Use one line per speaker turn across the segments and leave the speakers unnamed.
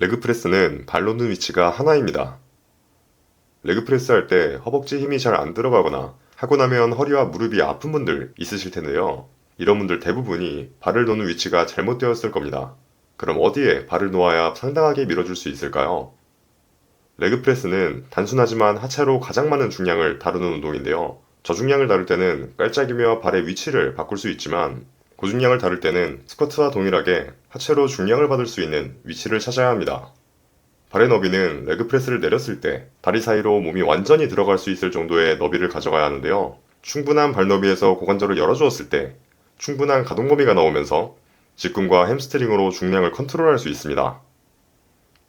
레그프레스는 발 놓는 위치가 하나입니다. 레그프레스 할 때 허벅지 힘이 잘 안 들어가거나 하고 나면 허리와 무릎이 아픈 분들 있으실 텐데요. 이런 분들 대부분이 발을 놓는 위치가 잘못되었을 겁니다. 그럼 어디에 발을 놓아야 상당하게 밀어줄 수 있을까요? 레그프레스는 단순하지만 하체로 가장 많은 중량을 다루는 운동인데요. 저중량을 다룰 때는 깔짝이며 발의 위치를 바꿀 수 있지만 고중량을 다룰 때는 스쿼트와 동일하게 하체로 중량을 받을 수 있는 위치를 찾아야 합니다. 발의 너비는 레그프레스를 내렸을 때 다리 사이로 몸이 완전히 들어갈 수 있을 정도의 너비를 가져가야 하는데요. 충분한 발 너비에서 고관절을 열어주었을 때 충분한 가동 범위가 나오면서 직근과 햄스트링으로 중량을 컨트롤할 수 있습니다.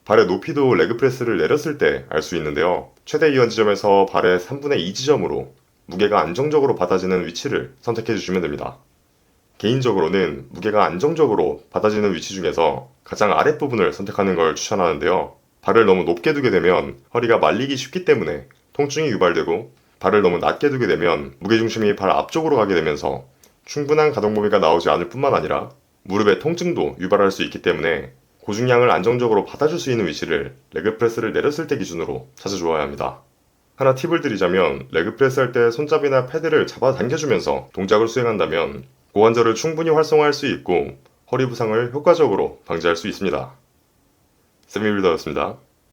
발의 높이도 레그프레스를 내렸을 때 알 수 있는데요. 최대 이완 지점에서 발의 3분의 2 지점으로 무게가 안정적으로 받아지는 위치를 선택해 주시면 됩니다. 개인적으로는 무게가 안정적으로 받아지는 위치 중에서 가장 아랫부분을 선택하는 걸 추천하는데요. 발을 너무 높게 두게 되면 허리가 말리기 쉽기 때문에 통증이 유발되고 발을 너무 낮게 두게 되면 무게중심이 발 앞쪽으로 가게 되면서 충분한 가동 범위가 나오지 않을 뿐만 아니라 무릎의 통증도 유발할 수 있기 때문에 고중량을 안정적으로 받아줄 수 있는 위치를 레그프레스를 내렸을 때 기준으로 찾아주어야 합니다. 하나 팁을 드리자면 레그프레스 할 때 손잡이나 패드를 잡아 당겨주면서 동작을 수행한다면 고관절을 충분히 활성화할 수 있고 허리 부상을 효과적으로 방지할 수 있습니다. 세미빌더였습니다.